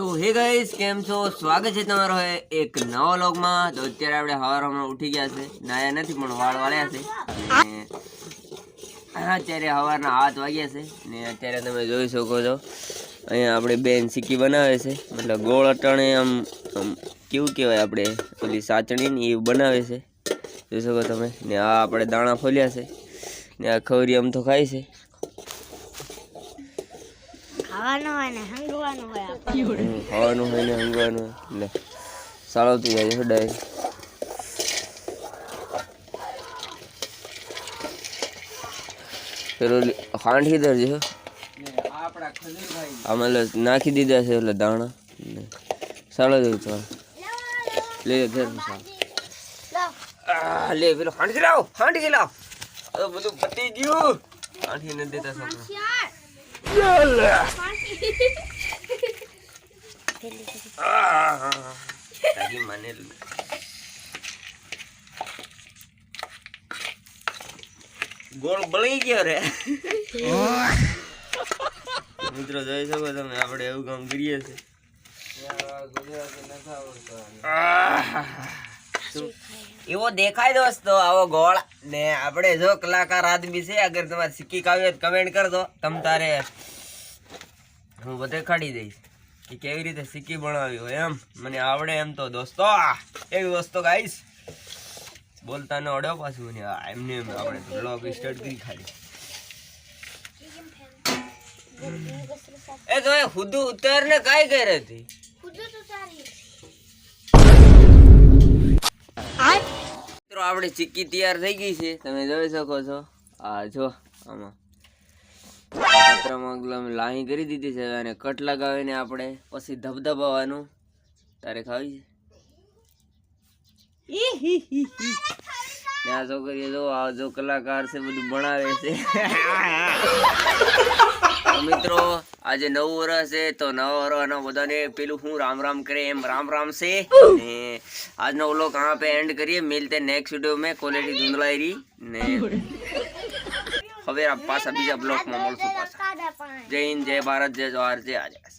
તો હે ગાઈસ, કેમ છો? સ્વાગત છે તમારો એક નવા વ્લોગમાં. તો અત્યારે આપણે હવારમાં ઉઠી ગયા છે. નાયા નથી, પણ વાળ વાળ્યા છે. અને અત્યારે હવારના હાથ વાગ્યા છે. ને અત્યારે તમે જોઈ શકો છો, અહીંયા આપણે બેન સિક્કી બનાવે છે. મતલબ ગોળ અટાણે આમ આમ કેવું કહેવાય આપણે? પેલી સાચણીની એ બનાવે છે. જોઈ શકો તમે. ને આ આપણે દાણા ફોલ્યા છે. ને આ ખવરી આમ તો ખાય છે. ખાવાનું હોય ને હંગવાનું હોય ખાવાનું હોય ને સાળવતી જાય છે ડાય. પેલો ખાંડી દરજે છે અમે નાખી દીધા છે એટલે દાણા. ને સાળો દઉં તો લે ઘેર સાળ. લે, પેલો હાંડી લાવ હાંડી લાવ. આ બધું પતી ગયું. હાંડી નથી દેતા આહ, તારી મને ગોળ બળી ગયો રે. મિત્રો જોઈ શકો તમે આપણે એવું કામ કરીએ છે એવો દેખાય દોસ્તો આવો ગોળ. ને આપણે જો કલાકાર આદમી છે અગર તમારે સિક્કી કાવી હોય તો કમેન્ટ કરજો. તમ તારે હું બધે ખાડી દઈશ કે કેવી રીતે સિક્કી બનાવી હોય એમ. મને આવડે એમ તો દોસ્તો. એવી વસ્તુ ગાઈશ? બોલતા ન અડ્યો પાછું મને આ એમને એમ આપણે બ્લોગ સ્ટાર્ટ કરી ખાલી. એ તો એ હુદુ ઉતાર ને કાઈ કરે હતી આપણે ચીક્કી તૈયાર થઈ ગઈ છે. તમે જોઈ શકો છો. આ જો આમાં. પત્રમાં લાહી કરી દીધી છે અને કટ લગાવીને આપણે પછી ધબધબાવાનું. તારે ખાવી છે? ત્યાં આ છોકરીઓ જો આ જો કલાકાર છે બધું ભણાવે છે. મિત્રો આજે નવ વર્ષ છે તો નવ વર્ષના બધાને પેલું હું રામ રામ કરે એમ રામ રામ છે આજનો ઓલો કહાં પે એન્ડ કરીએ મિલતે નેક્સ્ટ વિડીયો મેં ક્વોલિટી ધૂંધલાઈ રહી ને હવે પાછા બીજા બ્લોકમાં મળશું પાછા જય હિન્દ જય ભારત જય જવાહર જય આજાદ